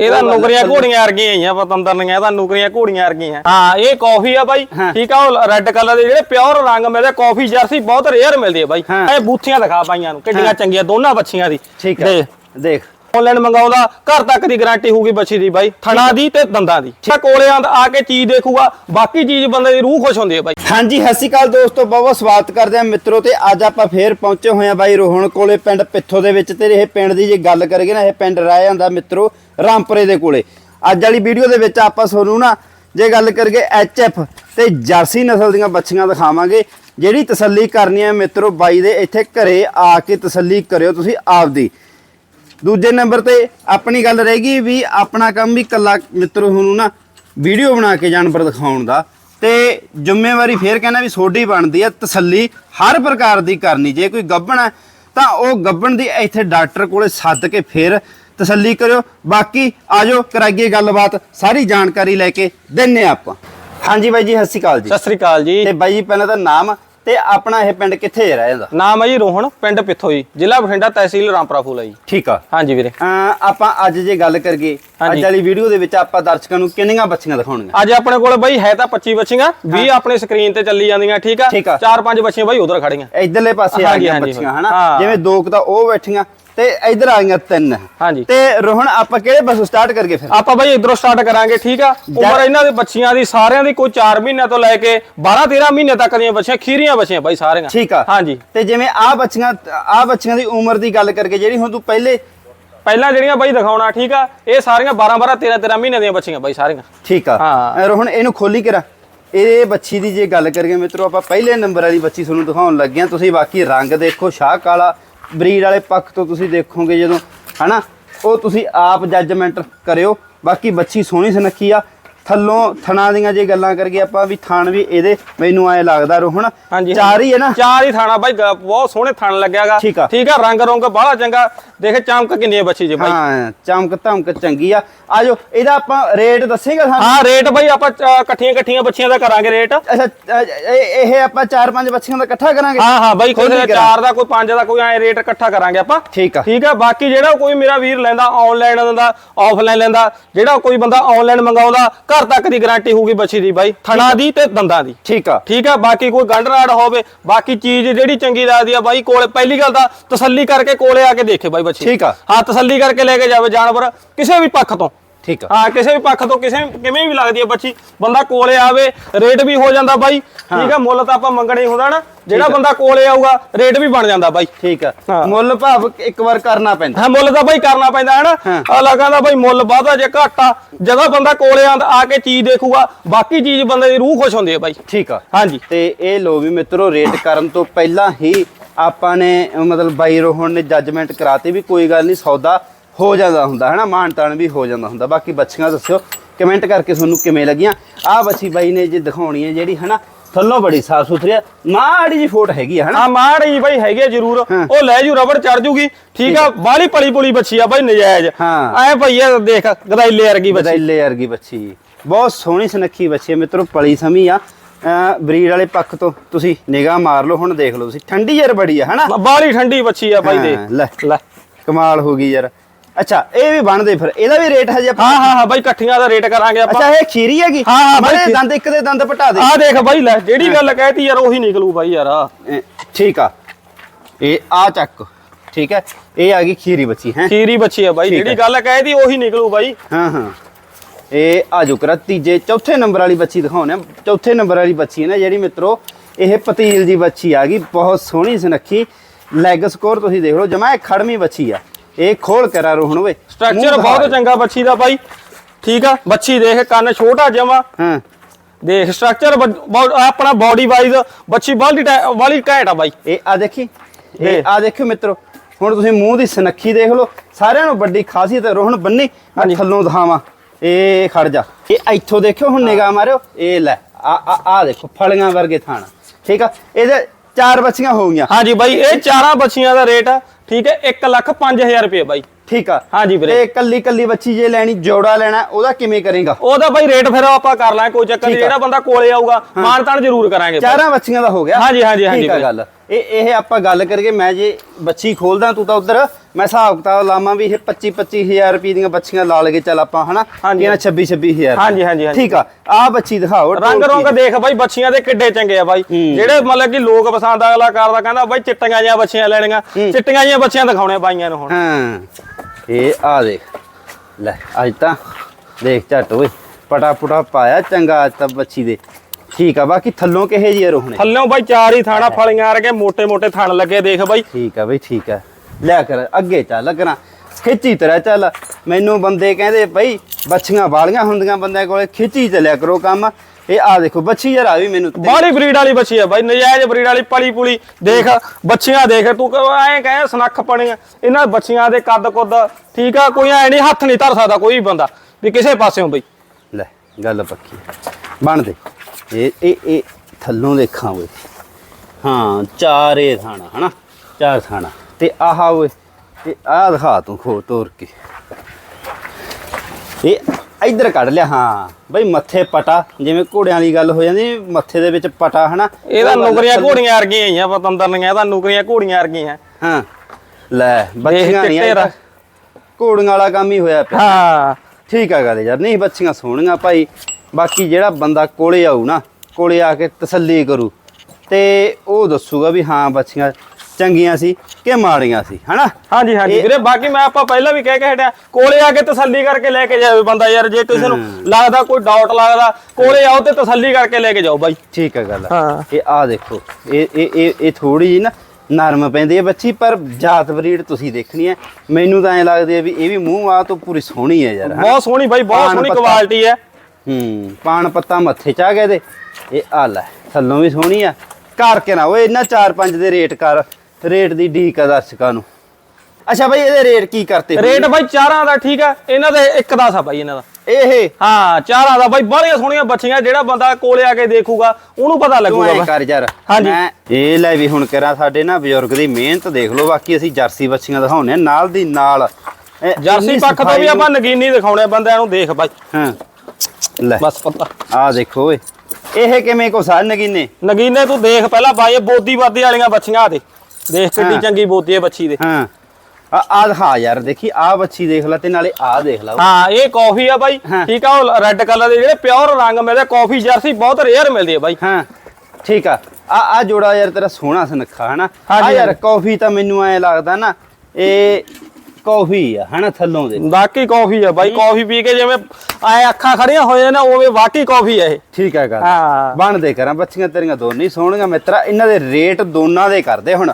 ਇਹਦਾ ਗੱਲ ਨੁਕਰੀਆਂ ਘੋੜੀਆਂ ਵਰਗੀਆਂ ਆਈਆਂ ਪਤੰਦਰ ਨੀਆਂ ਇਹਦਾ ਨੁਕਰੀਆਂ ਘੋੜੀਆਂ ਵਰਗੀਆਂ ਹਾਂ ਇਹ ਕਾਫੀ ਆ ਬਾਈ। ਠੀਕ ਆ ਉਹ ਰੈੱਡ ਕਲਰ ਦੇ ਜਿਹੜੇ ਪਿਓਰ ਰੰਗ ਮਿਲਦੇ ਕਾਫੀ ਜਰਸੀ ਬਹੁਤ ਰੇਅਰ ਮਿਲਦੀ ਹੈ ਬਾਈ। ਇਹ ਬੂਥੀਆਂ ਦਿਖਾ ਪਾਈਆਂ ਨੂੰ ਕਿੰਨੀਆਂ ਚੰਗੀਆਂ ਦੋਨਾਂ ਬੱਚੀਆਂ ਦੀ। ਠੀਕ ਹੈ ਦੇਖ। ਆਨਲਾਈਨ ਮੰਗਾਉਂਦਾ ਘਰ ਤੱਕ ਦੀ ਗਾਰੰਟੀ ਹੋਊਗੀ ਬੱਚੀ ਦੀ ਬਾਈ ਥਣਾ ਦੀ ਤੇ ਦੰਦਾਂ ਦੀ। ਕੋਲੇ ਆਂਦ ਆ ਕੇ ਚੀਜ਼ ਦੇਖੂਗਾ ਬਾਕੀ ਚੀਜ਼ ਬੰਦੇ ਦੀ ਰੂਹ ਖੁਸ਼ ਹੁੰਦੀ ਹੈ ਬਾਈ। ਹਾਂਜੀ ਸਤਿ ਸ਼੍ਰੀ ਅਕਾਲ ਦੋਸਤੋ ਬਹੁਤ ਸਵਾਗਤ ਕਰਦੇ ਹਾਂ ਮਿੱਤਰੋ ਤੇ ਅੱਜ ਆਪਾਂ ਫੇਰ ਪਹੁੰਚੇ ਹੋਏ ਆ ਬਾਈ ਰੋਹਣ ਕੋਲੇ ਪਿੰਡ ਪਿੱਥੋ ਦੇ ਵਿੱਚ ਤੇ ਇਹ ਪਿੰਡ ਦੀ ਜੇ ਗੱਲ ਕਰੀਏ ਨਾ ਇਹ ਪਿੰਡ ਰਹਿ ਜਾਂਦਾ ਮਿੱਤਰੋ ਰਾਮਪੁਰੇ ਦੇ ਕੋਲੇ। ਅੱਜ ਵਾਲੀ ਵੀਡੀਓ ਦੇ ਵਿੱਚ ਆਪਾਂ ਤੁਹਾਨੂੰ ਨਾ ਜੇ ਗੱਲ ਕਰੀਏ ਐਚਐਫ ਤੇ ਜਰਸੀ ਨਸਲ ਦੀਆਂ ਬੱਚੀਆਂ ਦਿਖਾਵਾਂਗੇ, ਜਿਹੜੀ ਤਸੱਲੀ ਕਰਨੀ ਹੈ ਮਿੱਤਰੋ ਬਾਈ ਦੇ, ਇੱਥੇ ਘਰੇ ਆ ਕੇ ਤਸੱਲੀ ਕਰਿਓ ਤੁਸੀਂ ਆਪਦੀ। ਦੂਜੇ ਨੰਬਰ ਤੇ ਆਪਣੀ ਗੱਲ ਰਹੇਗੀ ਵੀ ਆਪਣਾ ਕੰਮ ਵੀ ਕੱਲਾ ਮਿੱਤਰੋ ਤੁਹਾਨੂੰ ਨਾ ਵੀਡੀਓ ਬਣਾ ਕੇ ਜਾਨਵਰ ਦਿਖਾਉਣ ਦਾ। ਤੇ ਜ਼ਿੰਮੇਵਾਰੀ ਫੇਰ ਕਹਿੰਦਾ ਵੀ ਸੋਡੀ ਬਣਦੀ ਹੈ, ਤਸੱਲੀ ਹਰ ਪ੍ਰਕਾਰ ਦੀ ਕਰਨੀ। ਜੇ ਕੋਈ ਗੱਭਣ ਹੈ, ਤਾਂ ਉਹ ਗੱਭਣ ਦੀ ਇੱਥੇ ਡਾਕਟਰ ਕੋਲੇ ਸੱਦ ਕੇ ਫੇਰ ਤਸੱਲੀ ਕਰਿਓ। ਬਾਕੀ ਆਜੋ ਕਰਾਈਏ ਗੱਲਬਾਤ। ਸਾਰੀ ਜਾਣਕਾਰੀ ਲੈ ਕੇ ਦਿੰਨੇ ਆਪਾਂ। ਹਾਂਜੀ ਬਾਈ ਜੀ ਸਤਿ ਸ਼੍ਰੀ ਅਕਾਲ ਜੀ। ਸਤਿ ਸ੍ਰੀ ਅਕਾਲ ਜੀ। ਤੇ ਬਾਈ ਜੀ ਪਹਿਲਾਂ ਤਾਂ ਨਾਮ ਤੇ ਆਪਣਾ ਇਹ ਪਿੰਡ ਕਿੱਥੇ ਰਹਿ ਜਾਂਦਾ? ਨਾਮ ਹੈ ਜੀ ਰੋਹਣ ਪਿੰਡ ਪਿੱਥੋ ਜੀ ਜ਼ਿਲ੍ਹਾ ਬਠਿੰਡਾ ਤਹਿਸੀਲ ਰਾਮਪੁਰਾ ਫੂਲ ਜੀ। ਠੀਕ ਆ। ਹਾਂਜੀ ਵੀਰੇ। ਆਪਾਂ ਅੱਜ ਜੇ ਗੱਲ ਕਰੀਏ ਅੱਜ। ਵਾਲੀ ਵੀਡੀਓ ਦੇ ਵਿੱਚ ਆਪਾਂ ਦਰਸ਼ਕਾਂ ਨੂੰ ਕਿੰਨੀਆਂ ਬੱਚੀਆਂ ਦਿਖਾਉਣੀਆਂ? ਅੱਜ ਆਪਣੇ ਕੋਲ ਬਾਈ ਹੈ ਤਾਂ 25 ਬੱਚੀਆਂ 20 ਆਪਣੇ ਸਕਰੀਨ ਤੇ ਚੱਲੀ ਜਾਂਦੀਆਂ ਠੀਕ ਆ। ਚਾਰ ਪੰਜ ਬੱਚੀਆਂ ਬਾਈ ਉਧਰ ਖੜੀਆਂ। ਇਧਰਲੇ ਪਾਸੇ ਆ ਗਈਆਂ ਬੱਚੀਆਂ ਹਨਾ। ਜਿਵੇਂ ਦੋ ਕੁ ਤਾਂ ਉਹ ਬੈਠੀਆਂ ਤੇ ਇਧਰ ਆ ਗਈਆਂ ਤਿੰਨ। ਹਾਂਜੀ। ਤੇ ਰੋਹਣ ਆਪਾਂ ਕਿਹੜੇ ਪਾਸੋਂ ਸਟਾਰਟ ਕਰੀਏ ਫਿਰ? ਆਪਾਂ ਬਾਈ ਇਧਰੋਂ ਸਟਾਰਟ ਕਰਾਂਗੇ ਠੀਕ ਆ? ਉਮਰ ਇਹਨਾਂ ਦੇ ਬੱਚੀਆਂ ਦੀ ਸਾਰਿਆਂ ਦੀ ਕੋਈ 4 ਮਹੀਨਿਆਂ ਤੋਂ ਲੈ ਕੇ 12 13 ਮਹੀਨੇ ਤੱਕ ਦੀਆਂ ਬੱਚੀਆਂ ਖੀਰੀਆਂ ਬੱਚੀਆਂ ਬਾਈ ਸਾਰੀਆਂ। ਠੀਕ ਆ। ਹਾਂਜੀ। ਤੇ ਜਿਵੇਂ ਆ ਬੱਚੀਆਂ ਆ ਬੱਚੀਆਂ ਦੀ ਉਮਰ ਦੀ ਗੱਲ ਕਰਕੇ ਜਿਹੜੀ ਹੁਣ ਤੂੰ ਪਹਿਲੇ ਪਹਿਲਾਂ ਜਿਹੜੀਆਂ ਬਾਈ ਦਿਖਾਉਣਾ ਠੀਕ ਆ ਇਹ ਸਾਰੀਆਂ 12 12 13 13 ਮਹੀਨੇ ਦੀਆਂ ਬੱਚੀਆਂ ਬਾਈ ਸਾਰੀਆਂ। ਠੀਕ ਆ। ਹਾਂ। ਰੋਹਣ ਇਹਨੂੰ ਖੋਲੀ ਕਰਾ। ਇਹ ਬੱਚੀ ਦੀ ਜੇ ਗੱਲ ਕਰੀਏ ਮਿੱਤਰੋ ਆਪਾਂ ਪਹਿਲੇ ਨੰਬਰ ਵਾਲੀ ਬੱਚੀ ਤੁਹਾਨੂੰ ਦਿਖਾਉਣ ਲੱਗੇ ਹਾਂ। ਤੁਸੀਂ ਬਾਕੀ ਰੰਗ ਦੇਖੋ ਸ਼ਾਹ ਕਾਲਾ ਬਰੀਡ ਵਾਲੇ ਪੱਖ ਤੋਂ ਤੁਸੀਂ ਦੇਖੋਗੇ ਜਦੋਂ, ਹਨਾ, ਉਹ ਤੁਸੀਂ ਆਪ ਜੱਜਮੈਂਟ ਕਰਿਓ। ਬਾਕੀ ਬੱਚੀ ਸੋਹਣੀ ਸੁਨੱਖੀ ਆ। ਥੱਲੋਂ ਥਣਾ ਦੀਆਂ ਜੇ ਗੱਲਾਂ ਕਰੀਏ ਆਪਾਂ ਵੀ ਥਣ ਵੀ ਇਹਦੇ ਮੈਨੂੰ ਐ ਲੱਗਦਾ ਰੋਹਣ। ਚਾਰ ਹੀ ਹੈ ਨਾ? ਚਾਰ ਹੀ ਥਾਣਾ ਬਾਈ ਬਹੁਤ ਸੋਹਣੇ ਥਣ ਲੱਗਿਆਗਾ। ਠੀਕ ਆ। ਠੀਕ ਆ ਰੰਗ ਰੰਗ ਬਾਹਲਾ ਚੰਗਾ। ਦੇਖ ਚਮਕ ਕਿੰਨੀ ਹੈ ਬੱਚੀ ਜੀ ਬਾਈ। ਹਾਂ ਚਮਕ ਧਮਕ ਚੰਗੀ ਆ। ਆਜੋ ਇਹਦਾ ਆਪਾਂ ਰੇਟ ਦੱਸੇਗਾ ਸਾਨੂੰ? ਹਾਂ ਰੇਟ ਬਾਈ ਆਪਾਂ ਇਕੱਠੀਆਂ ਇਕੱਠੀਆਂ ਬੱਚੀਆਂ ਦਾ ਕਰਾਂਗੇ ਰੇਟ। ਅੱਛਾ ਇਹ ਆਪਾਂ ਚਾਰ ਪੰਜ ਬੱਚੀਆਂ ਦਾ ਇਕੱਠਾ ਕਰਾਂਗੇ? ਹਾਂ ਹਾਂ ਬਾਈ ਕੋਈ। ਚਾਰ ਦਾ ਕੋਈ ਪੰਜ ਦਾ ਕੋਈ ਐ ਰੇਟ ਇਕੱਠਾ ਕਰਾਂਗੇ ਆਪਾਂ। ਠੀਕ ਆ। ਠੀਕ ਆ ਬਾਕੀ ਜਿਹੜਾ ਕੋਈ ਮੇਰਾ ਵੀਰ ਲੈਂਦਾ ਆਨਲਾਈਨ ਲੈਂਦਾ ਆਫਲਾਈਨ ਲੈਂਦਾ ਜਿਹੜਾ ਕੋਈ ਬੰਦਾ ਆਨਲਾਈਨ ਮੰਗਾਉਂਦਾ ਘਰ ਤੱਕ ਦੀ ਗਾਰੰਟੀ ਹੋਊਗੀ ਬੱਚੀ ਦੀ ਬਾਈ ਥਣਾ ਦੀ ਤੇ ਦੰਦਾਂ ਦੀ। ਠੀਕ ਆ। ਠੀਕ ਆ ਬਾਕੀ ਕੋਈ ਗੰਢ ਰਾੜ ਹੋਵੇ ਬਾਕੀ ਚੀਜ਼ ਜਿਹੜੀ ਚੰਗੀ ਲੱਗਦੀ ਆ ਬਾਈ ਕੋਲੇ ਪਹਿਲੀ ਗੱਲ ਤਾਂ ਤਸੱਲੀ ਕਰਕੇ ਕੋਲੇ ਆ ਕੇ ਦੇਖੇ ਬਾਈ ਬੱਚੀ। ਠੀਕ ਆ। ਹਾਂ ਤਸੱਲੀ ਕਰਕੇ ਲੈ ਕੇ ਜਾਵੇ ਜਾਨਵਰ ਕਿਸੇ ਵੀ ਪੱਖ ਤੋਂ। ਠੀਕ ਆ। ਹਾਂ ਕਿਸੇ ਵੀ ਪੱਖ ਤੋਂ ਕਿਸੇ ਕਿਵੇਂ ਵੀ ਲੱਗਦੀ ਹੈ ਬੱਚੀ ਬੰਦਾ ਕੋਲੇ ਆਵੇ ਰੇਟ ਵੀ ਹੋ ਜਾਂਦਾ ਬਾਈ। ਠੀਕ ਆ ਮੁੱਲ ਤਾਂ ਆਪਾਂ ਮੰਗਣਾ ਹੀ ਹੁੰਦਾ ਨਾ ਜਿਹੜਾ ਆ। ਬੰਦਾ ਕੋਲੇ ਆਊਗਾ ਰੇਟ ਵੀ ਬਣ ਜਾਂਦਾ ਬਾਈ। ਠੀਕ ਆ। ਮੁੱਲ ਭਾਵ ਇੱਕ ਵਾਰ ਕਰਨਾ ਪੈਂਦਾ। ਹਾਂ ਮੁੱਲ ਤਾਂ ਬਾਈ ਕਰਨਾ ਪੈਂਦਾ ਹੈ। ਨਾ। ਅਗਲਾ ਕਹਿੰਦਾ ਬਾਈ ਮੁੱਲ ਵਾਧਾ ਜੇ ਘਾਟਾ ਜਦੋਂ ਬੰਦਾ ਕੋਲੇ ਆਂਦ ਆ ਕੇ ਚੀਜ਼ ਦੇਖੂਗਾ ਬਾਕੀ ਚੀਜ਼ ਬੰਦੇ ਦੀ ਰੂਹ ਖੁਸ਼ ਹੁੰਦੀ ਹੈ ਬਾਈ। ਠੀਕ ਆ। ਹਾਂਜੀ। ਤੇ ਇਹ ਲੋ ਵੀ ਮਿੱਤਰੋ ਰੇਟ ਕਰਨ ਤੋਂ ਪਹਿਲਾਂ ਹੀ ਆਪਾਂ ਨੇ ਮਤਲਬ ਬਾਈ ਰੋਹਣ ਨੇ ਜੱਜਮੈਂਟ ਕਰਾਤੀ ਵੀ ਕੋਈ ਗੱਲ ਨਹੀਂ ਸੌਦਾ ਹੋ ਜਾਂਦਾ ਹੁੰਦਾ ਹਨਾ? ਮਾਨ ਤਾਨ ਵੀ ਹੋ ਜਾਂਦਾ ਹੁੰਦਾ। ਬਾਕੀ ਬੱਚੀਆਂ ਦੱਸਿਓ ਕਮੈਂਟ ਕਰਕੇ ਤੁਹਾਨੂੰ ਕਿਵੇਂ ਲੱਗੀਆਂ? ਆਹ ਬੱਚੀ ਬਾਈ ਨੇ ਜੇ ਦਿਖਾਉਣੀ ਹੈ ਜਿਹੜੀ ਹਨਾ? ਥੱਲੋਂ ਬੜੀ ਸਾਫ਼ ਸੁਥਰੀ ਆ। ਮਾੜੀ ਜੀ ਫੋਟ ਹੈਗੀ ਆ ਹਨਾ? ਹਾਂ ਮਾੜੀ ਬਾਈ ਹੈਗੀ ਆ ਜ਼ਰੂਰ। ਹਾਂ। ਉਹ ਲੈ ਜੂ ਰਬੜ ਚੜ ਜੂਗੀ। ਠੀਕ ਆ ਬਾਹਲੀ ਪਲੀ ਪੁਲੀ ਬੱਚੀ ਆ ਬਾਈ ਨਜਾਇਜ਼। ਹਾਂ। ਐ ਭਈ ਇਹ ਦੇਖ ਗਦਾਈਲੇ ਵਰਗੀ ਬੱਚੀ। ਬਦੈਲੇ ਵਰਗੀ ਬੱਚੀ। ਬਹੁਤ ਸੋਹਣੀ ਸੁਨੱਖੀ ਬੱਚੀ ਹੈ ਮਿੱਤਰੋ ਪਲੀ ਸਮੀ ਆ। ਬਰੀਡ ਵਾਲੇ ਪੱਖ ਤੋਂ ਤੁਸੀਂ ਨਿਗਾਹ ਮਾਰ ਲਓ ਹੁਣ ਦੇਖ ਲਓ ਤੁਸੀਂ। ਠੰਡੀ ਯਾਰ ਬੜੀ ਆ ਹਨਾ? ਬਾਹਲੀ ਠੰਡੀ ਬੱਚੀ ਆ ਬਾਈ ਦੇ ਹਾਂ, ਲੈ। ਲੈ। ਕਮਾਲ ਹੋ ਗਈ ਯਾਰ। ਅੱਛਾ ਇਹ ਵੀ ਬਣਦੇ ਫਿਰ ਇਹਦਾ ਵੀ ਰੇਟ ਹਜੇ ਹਾਂ ਹਾਂ ਹਾਂ ਬਾਈ ਇਕੱਠੀਆਂ ਦਾ ਰੇਟ ਕਰਾਂਗੇ ਆਪਾਂ। ਅੱਛਾ ਇਹ ਖੀਰੀ ਹੈਗੀ? ਹਾਂ, ਹਾਂ, ਬਾਈ, ਦੰਦ ਇੱਕ ਦੇ ਦੰਦ ਪਟਾ ਦੇ। ਆਹ ਦੇਖ ਬਾਈ ਲੈ ਜਿਹੜੀ ਗੱਲ ਕਹਿਤੀ ਯਾਰ ਉਹੀ ਨਿਕਲੂ ਬਾਈ ਯਾਰ ਇਹ, ਠੀਕ ਆ। ਇਹ ਆ ਚੱਕ ਠੀਕ ਹੈ? ਇਹ ਆ ਗਈ ਖੀਰੀ ਬੱਚੀ ਹੈ? ਖੀਰੀ ਬੱਚੀ ਆ ਬਾਈ ਠੀਕ ਜਿਹੜੀ ਹੈ। ਗੱਲ ਕਹਿਤੀ ਉਹੀ ਨਿਕਲੂ ਬਾਈ। ਹਾਂ ਹਾਂ। ਇਹ ਆਜੋ ਕਰਾ ਤੀਜੇ ਚੌਥੇ ਨੰਬਰ ਵਾਲੀ ਬੱਚੀ ਦਿਖਾਉਣੇ ਆ। ਚੌਥੇ ਨੰਬਰ ਵਾਲੀ ਬੱਚੀ ਹੈ ਨਾ ਜਿਹੜੀ ਮਿੱਤਰੋ ਇਹ ਪਤੀਲ ਦੀ ਬੱਚੀ ਆ ਗਈ ਬਹੁਤ ਸੋਹਣੀ ਸੁਨੱਖੀ। ਲੈਗ ਸਕੋਰ ਤੁਸੀਂ ਦੇਖ ਲਓ ਜਮਾ ਇਹ ਖੜਮੀ ਬੱਚੀ ਆ। ਇਹ ਖੋਲ ਕਰਾ ਰੋਹਣ ਓਏ। ਸਟਰਕਚਰ ਬਹੁਤ। ਚੰਗਾ ਬੱਚੀ ਦਾ ਬਾਈ। ਠੀਕ ਆ? ਬੱਚੀ ਦੇਖ ਕੰਨ ਛੋਟਾ ਜਮਾ। ਹਾਂ। ਦੇਖ ਸਟਰਕਚਰ ਆਪਣਾ ਬਾਡੀ ਵਾਈਜ਼ ਬੱਚੀ ਬਾਲੀ ਵਾਲੀ ਘੈਂਟ ਆ ਬਾਈ। ਇਹ ਆ ਦੇਖੀ ਇਹ। ਆ ਦੇਖਿਓ ਮਿੱਤਰੋ ਹੁਣ ਤੁਸੀਂ ਮੂੰਹ ਦੀ ਸੁਨੱਖੀ ਦੇਖ ਲਓ। ਸਾਰਿਆਂ ਨੂੰ ਵੱਡੀ ਖਾਸੀਅਤ ਰੋਹਣ ਬੰਨੀ। ਥੱਲੋਂ ਦਿਖਾਵਾਂ। ਇਹ ਖੜ ਜਾ। ਇਹ ਇੱਥੋਂ ਦੇਖਿਓ ਹੁਣ ਨਿਗਾਹ ਮਾਰਿਓ। ਇਹ ਲੈ ਆ ਆ ਆ ਦੇਖੋ ਫਲੀਆਂ ਵਰਗੇ ਥਾਣ ਠੀਕ ਆ? ਇਹਦੇ ਚਾਰ ਬੱਚੀਆਂ ਹੋ ਗਈਆਂ। ਹਾਂਜੀ ਬਾਈ ਇਹ ਚਾਰਾਂ ਬੱਚੀਆਂ ਦਾ ਰੇਟ ਆ। ਠੀਕ ਹੈ 1 ਲੱਖ 5000 ਰੁਪਏ ਬਾਈ। ਠੀਕ ਆ। ਹਾਂਜੀ ਵੀਰੇ। ਤੇ ਕੱਲੀ ਕੱਲੀ ਬੱਚੀ ਜੇ ਲੈਣੀ ਜੋੜਾ ਲੈਣਾ ਉਹਦਾ ਕਿਵੇਂ ਕਰੇਗਾ? ਉਹਦਾ ਬਾਈ ਰੇਟ ਫਿਰ ਆਪਾਂ ਕਰ ਲਾਂਗੇ ਕੋਈ ਚੱਕਰ ਨਹੀਂ। ਜਿਹੜਾ ਬੰਦਾ ਕੋਲੇ ਆਊਗਾ ਮਾਨ ਤਾਨ ਜ਼ਰੂਰ ਕਰਾਂਗੇ। ਚਾਰਾਂ ਬੱਚੀਆਂ ਦਾ ਹੋ ਗਿਆ। ਹਾਂਜੀ, ਹਾਂਜੀ, ਹਾਂਜੀ ਠੀਕ ਆ। ਗੱਲ। ਇਹ ਇਹ ਆਪਾਂ ਗੱਲ ਕਰਕੇ ਮੈਂ ਜੇ ਬੱਚੀ ਖੋਲਦਾ ਤੂੰ ਤਾਂ ਉਧਰ ਮੈਂ ਹਿਸਾਬ ਕਿਤਾਬ ਲਾਵਾਂ ਵੀ ਇਹ 25 25000 ਰੁਪਏ ਦੀਆਂ ਬੱਚੀਆਂ ਲਾ ਲਗੇ ਚੱਲ ਆਪਾਂ ਹਨਾ? ਹਾਂਜੀ। ਇਹਨਾਂ 26 26000 ਹਾਂਜੀ, ਹਾਂਜੀ। ਠੀਕ ਆ। ਆ ਬੱਚੀ ਦਿਖਾਓ ਰੰਗ ਰੰਗ। ਦੇਖ ਬਾਈ ਬੱਚੀਆਂ ਦੇ ਕਿੱਡੇ ਚੰਗੇ ਆ ਬਾਈ। ਜਿਹੜੇ ਮਤਲਬ ਕਿ ਲੋਕ ਪਸੰਦ ਅਗਲਾ ਕਰਦਾ ਕਹਿੰਦਾ ਬਾਈ ਚਿੱਟੀਆਂ ਜਿਹੀਆਂ ਬੱਚੀਆਂ ਲੈਣੀਆਂ। ਚਿੱਟੀਆਂ ਜਿਹੀਆਂ ਬੱਚੀਆਂ ਦਿਖਾਉਣੇ ਬਾਈਆਂ ਨੂੰ ਹੁਣ। ਹਾਂ। ਇਹ ਆ ਦੇਖ। ਲੈ ਅੱਜ ਤਾਂ ਦੇਖ ਝੱਟ ਓਏ ਪਟਾ ਪੁਟਾ ਪਾਇਆ ਚੰਗਾ ਅੱਜ ਤਾਂ ਬੱਚੀ ਦੇ। ਠੀਕ ਆ ਬਾਕੀ ਥੱਲੋਂ ਕਿਹੇ ਜੀ ਰੋਹਣੇ? ਥੱਲੋਂ ਬਾਈ ਚਾਰ ਹੀ ਥਾਣਾ ਫਲੀਆਂ ਆ ਰਗੇ ਮੋٹے ਮੋٹے ਥਣ ਲੱਗੇ ਦੇਖ ਬਾਈ। ਠੀਕ ਆ ਬਾਈ ਠੀਕ ਆ। ਲੈ ਕਰ ਅੱਗੇ ਚੱਲ ਕਰਾਂ ਖਿੱਚੀ ਤਰਾ ਚੱਲ। ਮੈਨੂੰ ਬੰਦੇ ਕਹਿੰਦੇ ਬਈ ਬੱਛੀਆਂ ਵਾਲੀਆਂ ਹੁੰਦੀਆਂ ਬੰਦੇ ਕੋਲੇ ਖਿੱਚੀ ਚੱਲਿਆ ਕਰੋ ਕੰਮ। ਇਹ ਆ ਦੇਖੋ ਬੱਚੀ ਯਾਰ ਆ ਵੀ ਮੈਨੂੰ ਬਾਹਲੀ ਬਰੀਡ ਵਾਲੀ ਬੱਚੀ ਆ ਬਾਈ ਨਜਾਇਜ਼ ਬਰੀਡ ਵਾਲੀ ਪਲੀ ਪੁਲੀ ਦੇਖ ਬੱਚੀਆਂ ਦੇਖ ਤੂੰ ਐਂ ਕਹੇ ਸਨੱਖ ਪਣੀਆਂ। ਇਹਨਾਂ ਬੱਚੀਆਂ ਦੇ ਕੱਦ ਕੁੱਦ ਠੀਕ ਆ ਕੋਈ ਐ ਨਹੀਂ ਹੱਥ ਨਹੀਂ ਧਰ ਸਕਦਾ ਕੋਈ ਵੀ ਬੰਦਾ ਵੀ ਕਿਸੇ ਪਾਸਿਓਂ ਬਈ। ਲੈ ਗੱਲ ਪੱਕੀ ਬਣ ਦੇ। ਇਹ ਇਹ ਇਹ ਥੱਲੋਂ ਦੇਖਾਂ ਓਏ। ਹਾਂ ਚਾਰ ਥਾਣਾ ਹਨਾ? ਚਾਰ ਥਾਣਾ। ਤੇ ਆਹ ਓਏ ਤੇ ਆਹ ਦਿਖਾ ਤੂੰ ਖੋ ਤੋਰ ਕੇ। ਇਹ ਇੱਧਰ ਕੱਢ ਲਿਆ ਹਾਂ। ਬਈ ਮੱਥੇ ਪਟਾ ਜਿਵੇਂ ਘੋੜਿਆਂ ਦੀ ਗੱਲ ਹੋ ਜਾਂਦੀ ਮੱਥੇ ਦੇ ਵਿੱਚ ਪਟਾ ਹਨਾ? ਇਹਦਾ ਨੁਕਰੀਆਂ ਘੋੜੀਆਂ ਵਰਗੀਆਂ ਆਈਆਂ ਪਤੰਦਰਨੀਆਂ ਇਹਦਾ ਨੁਕਰੀਆਂ ਘੋੜੀਆਂ ਵਰਗੀਆਂ ਹਾਂ। ਲੈ ਬੱਚੀਆਂ ਨਹੀਂ ਘੋੜੀਆਂ ਵਾਲਾ ਕੰਮ ਹੀ ਹੋਇਆ ਪਿਆ। ਹਾਂ। ਠੀਕ ਆ ਗੱਲ ਯਾਰ ਨਹੀਂ ਬੱਚੀਆਂ ਸੋਹਣੀਆਂ ਭਾਈ। ਬਾਕੀ ਜਿਹੜਾ ਬੰਦਾ ਕੋਲੇ ਆਊ ਨਾ ਕੋਲੇ ਆ ਕੇ ਤਸੱਲੀ ਕਰੂ। ਤੇ ਉਹ ਦੱਸੂਗਾ ਵੀ ਹਾਂ ਬੱਚੀਆਂ ਚੰਗੀਆਂ ਸੀ ਕਿ ਮਾੜੀਆਂ ਸੀ ਹਨਾ? ਹਾਂਜੀ ਹਾਂਜੀ ਵੀਰੇ ਬਾਕੀ ਮੈਂ ਆਪਾਂ ਪਹਿਲਾਂ ਵੀ ਕਹਿ ਕੇ ਹਟਿਆ ਕੋਲੇ ਆ ਕੇ ਤਸੱਲੀ ਕਰਕੇ ਲੈ ਕੇ ਜਾਵੇ ਬੰਦਾ ਯਾਰ ਜੇ ਕਿਸੇ ਨੂੰ ਲੱਗਦਾ ਕੋਈ ਡਾਊਟ ਲੱਗਦਾ ਕੋਲੇ ਆਓ ਤੇ ਤਸੱਲੀ ਕਰਕੇ ਲੈ ਕੇ ਜਾਓ ਬਾਈ। ਠੀਕ ਆ ਗੱਲ ਹਾਂ। ਇਹ ਆ ਦੇਖੋ ਇਹ ਇਹ ਇਹ ਥੋੜੀ ਜੀ ਨਾ ਨਰਮ ਪੈਂਦੀ ਹੈ ਬੱਚੀ ਪਰ ਜਾਤ ਬਰੀਡ ਤੁਸੀਂ ਦੇਖਣੀ ਹੈ ਮੈਨੂੰ ਤਾਂ ਐ ਲੱਗਦੀ ਹੈ ਵੀ ਇਹ ਵੀ ਮੂੰਹ ਆ ਤੋਂ ਪੂਰੀ ਸੋਹਣੀ ਹੈ ਯਾਰ? ਬਹੁਤ ਸੋਹਣੀ ਬਾਈ ਬਹੁਤ ਸੋਹਣੀ। ਕੁਆਲਿਟੀ ਹੈ ਹੂੰ ਪਾਣ ਪੱਤਾ ਮੱਥੇ ਚ ਆ ਗਏ ਦੇ ਇਹ ਆ ਲੈ ਥੱਲੋਂ ਵੀ ਸੋਹਣੀ ਆ। ਕਰ ਕੇ ਨਾ ਓਏ ਇਹਨਾਂ 4-5 ਦੇ ਰੇਟ ਕਰ। ਰੇਟ ਦੀ ਢੀਕ ਆ ਦਰਸ਼ਕਾਂ ਨੂੰ ਅੱਛਾ ਬਾਈ ਇਹਦੇ ਰੇਟ ਕੀ ਕਰਤੇ ਹੋਏ? ਰੇਟ ਬਾਈ ਚਾਰਾਂ ਦਾ ਠੀਕ ਆ? ਇਹਨਾਂ ਦੇ ਇੱਕ ਦਾ ਸਾ ਬਾਈ ਇਹਨਾਂ ਦਾ। ਇਹ? ਹਾਂ ਚਾਰਾਂ ਦਾ ਬਾਈ ਬੜੀਆਂ ਸੋਹਣੀਆਂ ਬੱਚੀਆਂ ਜਿਹੜਾ ਬੰਦਾ ਕੋਲੇ ਆ ਕੇ ਦੇਖੂਗਾ ਉਹਨੂੰ ਪਤਾ ਤੂੰ ਲੱਗੂਗਾ ਐ। ਕਰ ਯਾਰ। ਹਾਂਜੀ। ਮੈਂ ਇਹ ਲੈ ਵੀ ਹੁਣ ਕਰਾਂ ਸਾਡੇ ਨਾ ਬਜ਼ੁਰਗ ਦੀ ਮਿਹਨਤ ਦੇਖ ਲਓ ਬਾਕੀ ਅਸੀਂ ਜਰਸੀ ਬੱਚੀਆਂ ਦਿਖਾਉਣੇ ਆ ਨਾਲ ਦੀ ਨਾਲ। ਇਹ ਜਰਸੀ ਪੱਖ ਤੋਂ ਸਫ਼ਾਈ ਵੀ ਆਪਾਂ ਨਗੀਨੀ ਦਿਖਾਉਣੇ ਆ ਬੰਦਿਆਂ ਨੂੰ ਦੇਖ ਬਾਈ। ਹਾਂ। ਲੈ। ਬਸ ਪਤਾ। ਆ ਦੇਖੋ ਓਏ। ਇਹ ਕਿਵੇਂ ਕੋ ਸਾਨ ਨਗੀਨੇ? ਨਗੀਨੇ ਤੂੰ ਦੇਖ ਪਹਿਲਾਂ ਬਾਈ ਇਹ ਬੋਦੀ ਬਾਦੀ ਵਾਲੀਆਂ ਬੱਚੀਆਂ ਆ ਦੇ। ਦੇਖ ਕਿੰਨੀ ਹਾਂ। ਚੰਗੀ ਬੋਦੀ ਹੈ ਬੱਚੀ ਦੇ। ਹਾਂ। ਆ ਆ ਦਿਖਾ ਯਾਰ ਦੇਖੀ ਆ ਬੱਚੀ ਦੇਖ ਲੈ ਤੇ ਨਾਲੇ ਆ ਦੇਖ ਲੈ। ਹਾਂ ਇਹ ਕਾਫੀ ਆ ਬਾਈ। ਹਾਂ। ਠੀਕ ਆ ਉਹ ਰੈੱਡ ਕਲਰ ਦੇ ਜਿਹੜੇ ਪਿਓਰ ਰੰਗ ਮਿਲਦੇ ਕਾਫੀ ਜਰਸੀ ਬਹੁਤ ਰੇਅਰ ਮਿਲਦੀ ਹੈ ਬਾਈ। ਹਾਂ ਠੀਕ ਆ। ਆ ਆ ਜੋੜਾ ਯਾਰ ਤੇਰਾ ਸੋਹਣਾ ਸੁਨੱਖਾ ਹਨਾ? ਆ ਯਾਰ। ਕਾਫੀ ਤਾਂ ਮੈਨੂੰ ਐ ਲੱਗਦਾ ਨਾ ਇਹ ਕਾਫੀ ਆ ਹਨਾ ਥੱਲੋਂ ਦੇ। ਬਾਕੀ ਕਾਫੀ ਆ ਬਾਈ ਕਾਫੀ ਪੀ ਕੇ ਜਿਵੇਂ ਐ ਅੱਖਾਂ ਖੜੀਆਂ ਹੋ ਜਾਂਦੇ ਨਾ ਉਵੇਂ ਵਾਕਈ ਕਾਫੀ ਆ ਇਹ। ਠੀਕ ਆ ਗੱਲ। ਹਾਂ। ਬਣਦੇ ਕਰਾਂ ਬੱਚੀਆਂ ਤੇਰੀਆਂ ਦੋਨੇ ਹੀ ਸੋਹਣੀਆਂ ਮਿੱਤਰਾ ਇਹਨਾਂ ਦੇ ਰੇਟ ਦੋਨਾਂ ਦੇ ਕਰਦੇ ਹੁਣ।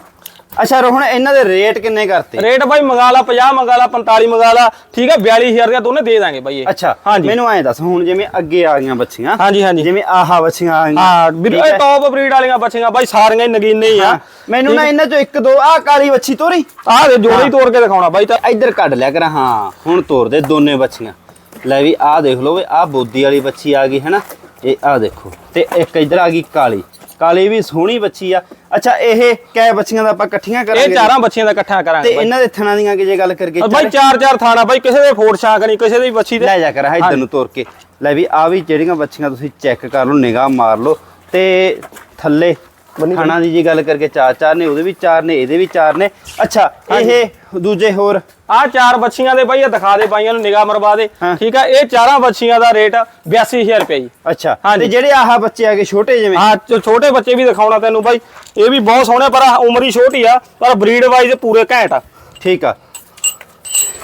ਅੱਛਾ ਰੋਹਣ ਇਹਨਾਂ ਦੇ ਰੇਟ ਕਿੰਨੇ ਕਰਤੇ? ਰੇਟ ਬਾਈ ਮੰਗਾ ਲਾ 50 ਮੰਗਾ ਲਾ 45 ਮੰਗਾ ਲਾ ਠੀਕ ਹੈ 42000 ਦੀਆਂ ਦੋਨੇ ਦੇ ਦਾਂਗੇ ਬਾਈ ਇਹ। ਅੱਛਾ ਹਾਂਜੀ। ਮੈਨੂੰ ਐਂ ਦੱਸ ਹੁਣ ਜਿਵੇਂ ਅੱਗੇ ਆ ਗਈਆਂ ਬੱਚੀਆਂ ਹਾਂਜੀ ਹਾਂਜੀ। ਜਿਵੇਂ ਆਹਾ ਬੱਚੀਆਂ ਆ ਗਈਆਂ ਹਾਂ ਠੀਕ ਇਹ? ਟੌਪ ਬਰੀਡ ਵਾਲੀਆਂ ਬੱਚੀਆਂ ਬਾਈ ਸਾਰੀਆਂ ਹੀ ਨਗੀਨੇ ਹੀ ਆ। ਮੈਨੂੰ ਨਾ ਇਹਨਾਂ ਚੋਂ ਇੱਕ ਦੋ ਆ ਕਾਲੀ ਬੱਚੀ ਤੋਰੀ। ਆਹ ਦੇ ਜੋੜੇ ਹੀ ਤੋੜ ਕੇ ਦਿਖਾਉਣਾ ਬਾਈ ਤਾਂ। ਇੱਧਰ ਕੱਢ ਲਿਆ ਕਰ ਹਾਂ ਹੁਣ ਤੋਰ ਦੇ ਦੋਨੇ ਬੱਚੀਆਂ। ਲੈ ਵੀ ਆਹ ਦੇਖ ਲਓ ਵੇ ਆਹ ਬੋਦੀ ਵਾਲੀ ਬੱਚੀ ਆ ਗਈ ਹੈਨਾ? ਇਹ ਆਹ ਦੇਖੋ ਤੇ ਇੱਕ ਇੱਧਰ ਆ ਗਈ ਕਾਲੀ। ਕਾਲੀ ਵੀ ਸੋਹਣੀ ਬੱਚੀ ਆ। ਅੱਛਾ ਇਹ ਕੈ ਬੱਚੀਆਂ ਦਾ ਆਪਾਂ ਇਕੱਠੀਆਂ ਇਹ ਕਰਾਂਗੇ ਚਾਰਾਂ ਬੱਚੀਆਂ ਦਾ ਇਕੱਠਾ ਤੇ ਕਰਾਂਗੇ ਬਾਈ। ਇਹਨਾਂ ਦੇ ਥਣਾਂ ਦੀਆਂ ਕਿ ਜੇ ਗੱਲ ਕਰਕੇ ਬਾਈ ਚਾਰ ਚਾਰ ਥਾਣਾ ਬਾਈ ਕਿਸੇ ਦੇ ਫੋੜ ਛਾਂਕ ਨਹੀਂ ਕਿਸੇ ਦੀ ਬੱਚੀ ਦੇ ਲੈ ਜਾ ਕਰ ਇੱਧਰ ਨੂੰ ਤੋਰ ਕੇ। ਲੈ ਵੀ ਆ ਵੀ ਜਿਹੜੀਆਂ ਬੱਚੀਆਂ ਤੁਸੀਂ ਚੈੱਕ ਕਰ ਲਓ ਨਿਗਾਹ ਮਾਰ ਲਓ। ਤੇ ਥੱਲੇ ਥਾਣਾ ਦੀ ਜੀ ਗੱਲ ਕਰਕੇ ਚਾਰ ਚਾਰ ਨੇ ਉਹਦੇ ਵੀ ਚਾਰ ਨੇ ਇਹਦੇ ਵੀ ਚਾਰ ਨੇ। ਅੱਛਾ ਇਹ ਦੂਜੇ ਹੋਰ? ਆਹ ਚਾਰ ਬੱਚੀਆਂ ਦੇ ਬਾਈ ਇਹ ਦਿਖਾ ਦੇ ਬਾਈਆਂ ਨੂੰ ਨਿਗਾਹ ਮਰਵਾ ਦੇ। ਠੀਕ ਆ ਇਹ ਚਾਰਾਂ ਬੱਚੀਆਂ ਦਾ ਰੇਟ 82000 ਰੁਪਏ ਜੀ। ਅੱਛਾ। ਤੇ ਜਿਹੜੇ ਆਹ ਬੱਚੇ ਆਗੇ ਛੋਟੇ ਜਿਵੇਂ? ਹਾਂ ਛੋਟੇ ਬੱਚੇ ਵੀ ਦਿਖਾਉਣਾ ਤੈਨੂੰ ਬਾਈ। ਇਹ ਵੀ ਬਹੁਤ ਸੋਹਣੇ ਪਰ ਉਮਰ ਹੀ ਛੋਟੀ ਆ ਪਰ ਬਰੀਡ ਵਾਈਜ਼ ਪੂਰੇ ਘੈਂਟ ਆ। ਠੀਕ ਆ।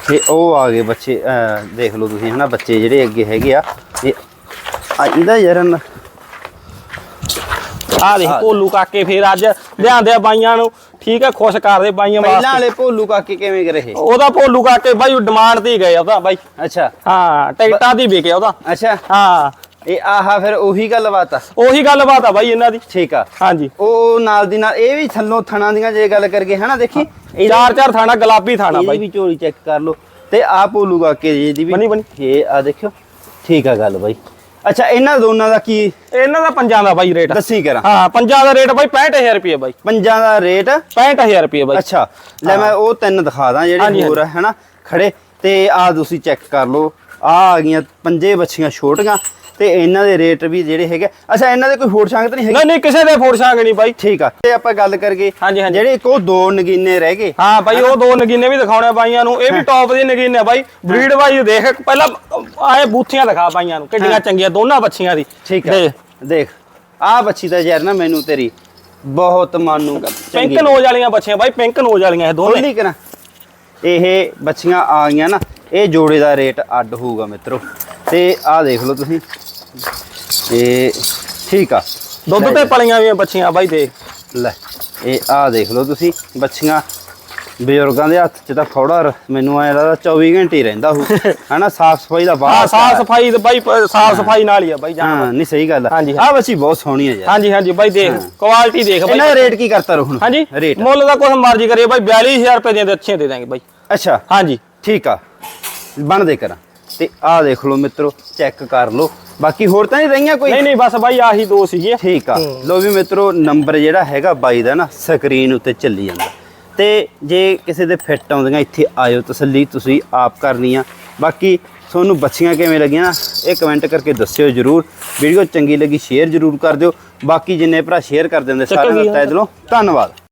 ਤੇ ਉਹ ਆ ਗਏ ਬੱਚੇ ਦੇਖ ਲਓ ਤੁਸੀਂ ਹਨਾ ਬੱਚੇ ਜਿਹੜੇ ਅੱਗੇ ਹੈਗੇ ਆ। ਇਹ ਆ ਇਹਦਾ ਯਾਰ ਆਹ ਦੇਖ ਕੋਲੂ ਕਾਕੇ ਫੇਰ ਅੱਜ ਲਿਆਂਦੇ ਆ ਬਾਈਆਂ ਨੂੰ। ਠੀਕ ਆ ਖੁਸ਼ ਕਰਦੇ ਬਾਈਆਂ ਪਹਿਲਾਂ ਵਾਸਤੇ। ਵਾਲੇ ਭੋਲੂ ਕਾਕੇ ਕਿਵੇਂ ਕਰੇ ਇਹ ਉਹਦਾ ਭੋਲੂ ਕਾਕੇ ਬਾਈ ਡਿਮਾਂਡ ਤੇ ਹੀ ਗਏ ਉਹਦਾ ਬਾਈ। ਅੱਛਾ। ਹਾਂ ਟਿਕਟਾਂ ਦੀ ਵਿਕਿਆ ਉਹਦਾ। ਅੱਛਾ। ਹਾਂ। ਇਹ ਆਹਾ ਫਿਰ ਉਹੀ ਗੱਲਬਾਤ ਆ? ਉਹੀ ਗੱਲਬਾਤ ਆ ਬਾਈ ਇਹਨਾਂ ਦੀ। ਠੀਕ ਆ। ਹਾਂਜੀ। ਉਹ ਨਾਲ ਦੀ ਨਾਲ ਇਹ ਵੀ ਥੱਲੋਂ ਥਣਾ ਦੀਆਂ ਜੇ ਗੱਲ ਕਰਕੇ ਹਨਾ ਦੇਖੀ? ਚਾਰ ਚਾਰ ਥਾਣਾ ਗੁਲਾਬੀ ਥਾਣਾ ਬਾਈ। ਵੀ ਚੋਰੀ ਚੈੱਕ ਕਰ ਲਓ। ਤੇ ਆ ਭੋਲੂ ਕਾਕੇ ਜੀ ਦੀ ਵੀ ਬਣੀ- ਬਣੀ। ਇਹ ਆ ਦੇਖਿਓ। ਠੀਕ ਆ ਗੱਲ ਬਾਈ। ਅੱਛਾ ਇਹਨਾਂ ਦੋਨਾਂ ਦਾ ਕੀ? ਇਹਨਾਂ ਦਾ ਪੰਜਾਂ ਦਾ ਬਾਈ ਰੇਟ ਦੱਸੀ ਕਰਾਂ। ਹਾਂ ਪੰਜਾਂ ਦਾ ਰੇਟ ਬਾਈ 65000 ਰੁਪਏ ਬਾਈ। ਪੰਜਾਂ ਦਾ ਰੇਟ 65000 ਰੁਪਏ ਬਾਈ। ਅੱਛਾ ਲੈ ਮੈਂ ਉਹ ਤਿੰਨ ਦਿਖਾ ਦਾਂ ਜਿਹੜੇ ਹੋਰ ਆ ਹਨਾ? ਖੜੇ ਤੇ ਆ ਤੁਸੀਂ ਚੈੱਕ ਕਰ ਲਓ। ਆ ਆ ਗਈਆਂ ਪੰਜੇ ਬੱਚੀਆਂ ਛੋਟੀਆਂ। ਤੇ ਇਹਨਾਂ ਦੇ ਰੇਟ ਵੀ ਜਿਹੜੇ ਹੈਗੇ ਅੱਛਾ ਇਹਨਾਂ ਦੇ ਕੋਈ ਹੋਰ ਸੰਗਤ ਨਹੀਂ ਹੈਗੀ? ਨਹੀਂ ਨਹੀਂ ਕਿਸੇ ਦੇ ਫੋੜ ਛਾਂਗ ਨਹੀਂ ਬਾਈ। ਠੀਕ ਆ ਤੇ ਆਪਾਂ ਗੱਲ ਕਰਗੇ ਹਾਂਜੀ, ਹਾਂਜੀ। ਜਿਹੜੇ ਇੱਕ ਉਹ ਦੋ ਨਗੀਨੇ ਰਹਿ ਗਏ। ਹਾਂ ਬਾਈ ਉਹ ਦੋ ਨਗੀਨੇ ਵੀ ਦਿਖਾਉਣੇ ਬਾਈਆਂ ਨੂੰ। ਇਹ ਵੀ ਟੌਪ ਦੇ ਨਗੀਨੇ ਆ ਬਾਈ। ਬਰੀਡ ਵਾਈਜ਼ ਦੇਖ ਪਹਿਲਾਂ ਆਏ ਬੂਥੀਆਂ ਦਿਖਾ ਬਾਈਆਂ ਨੂੰ ਕਿੱਡੀਆਂ ਚੰਗੀਆਂ ਦੋਨਾਂ ਬੱਚੀਆਂ ਦੀ। ਠੀਕ ਆ। ਦੇਖ, ਦੇਖ ਆ ਬੱਚੀ ਤਾਂ ਯਾਰ ਨਾ ਮੈਨੂੰ ਤੇਰੀ ਬਹੁਤ ਮਨ ਨੂੰ ਚੰਗੀ ਪਿੰਕ ਨੋਜ਼ ਵਾਲੀਆਂ ਬੱਚੀਆਂ ਬਾਈ ਪਿੰਕ ਨੋਜ਼ ਵਾਲੀਆਂ ਇਹ ਦੋਨੇ। ਖੋਲੀ ਕਰਾਂ ਇਹ ਬੱਚੀਆਂ ਆ ਗਈਆਂ ਨਾ ਇਹ ਜੋੜੇ ਦਾ ਰੇਟ ਅੱਡ ਹੋਊਗਾ ਮਿੱਤਰੋ। ਤੇ ਆਹ ਦੇਖ ਲਓ ਤੁਸੀਂ। ਇਹ ਠੀਕ ਆ। ਦੁੱਧ ਤੇ ਪਲੀਆਂ ਵੀ ਬੱਚੀਆਂ ਬਾਈ ਦੇਖ ਲੈ। ਇਹ ਆਹ ਦੇਖ ਲਓ ਤੁਸੀਂ ਬੱਚੀਆਂ ਬਜ਼ੁਰਗਾਂ ਦੇ ਹੱਥ 'ਚ ਤਾਂ ਫੌੜਾ ਮੈਨੂੰ ਐ ਲੱਗਦਾ 24 ਘੰਟੇ ਹੀ ਰਹਿੰਦਾ ਹੋਊ। ਹਨਾ ਸਾਫ਼ ਸਫ਼ਾਈ ਦਾ ਹਾਂ ਬਾਹਰ ਸਾਫ਼ ਸਫ਼ਾਈ ਤੇ ਬਾਈ ਸਾਫ਼ ਸਫ਼ਾਈ ਨਾਲ ਹੀ ਆ ਬਾਈ ਜਾਨ ਹਾਂ ਨਹੀਂ ਸਹੀ ਗੱਲ ਆ। ਆਹ ਬੱਚੀ ਬਹੁਤ ਸੋਹਣੀ ਹੈ ਯਾਰ। ਹਾਂਜੀ ਹਾਂਜੀ ਬਾਈ ਦੇਖ ਕੁਆਲਿਟੀ ਦੇਖ ਇਹਨਾਂ ਬਾਈ ਦਾ ਰੇਟ ਕੀ ਕਰਤਾ ਰੋ ਹੁਣ ਹਾਂਜੀ ਰੇਟ ਮੁੱਲ ਦਾ ਕੁਛ ਮਰਜ਼ੀ ਕਰੀਏ ਬਾਈ 42000 ਰੁਪਏ ਦੀਆਂ ਤੇ ਅੱਛੀਆਂ ਦੇ ਦਾਂਗੇ ਬਾਈ। ਅੱਛਾ। ਹਾਂਜੀ। ਠੀਕ ਆ। ਬਣ ਦੇ ਕਰਾਂ। ਤੇ ਆਹ ਦੇਖ ਲਓ ਮਿੱਤਰੋ ਚੈੱਕ ਕਰ ਲਓ। ਬਾਕੀ ਹੋਰ ਤਾਂ ਨਹੀਂ ਰਹੀਆਂ ਕੋਈ? ਨਹੀਂ ਨਹੀਂ ਬਸ ਬਾਈ ਆਹੀ ਦੋ ਸੀਗੇ ਠੀਕ ਆ। ਲੋ ਵੀ ਮਿੱਤਰੋ ਨੰਬਰ ਜਿਹੜਾ ਹੈਗਾ ਬਾਈ ਦਾ ਨਾ ਸਕਰੀਨ ਉੱਤੇ ਚੱਲੀ ਜਾਂਦਾ। ਤੇ ਜੇ ਕਿਸੇ ਦੇ ਫਿੱਟ ਆਉਂਦੀਆਂ ਇੱਥੇ ਆਇਓ ਤਸੱਲੀ ਤੁਸੀਂ ਆਪ ਕਰਨੀ ਆ ਬਾਕੀ ਤੁਹਾਨੂੰ ਬੱਚੀਆਂ ਕਿਵੇਂ ਲੱਗੀਆਂ ਨਾ ਇਹ ਕਮੈਂਟ ਕਰਕੇ ਦੱਸਿਓ ਜਰੂਰ। ਵੀਡੀਓ ਚੰਗੀ ਲੱਗੀ ਸ਼ੇਅਰ ਜਰੂਰ ਕਰ ਦਿਓ। ਬਾਕੀ ਜਿੰਨੇ ਭਰਾ ਸ਼ੇਅਰ ਕਰ ਦਿੰਦੇ ਸਾਰਿਆਂ ਦਾ? ਤਹਿ ਦਿਲੋਂ ਧੰਨਵਾਦ।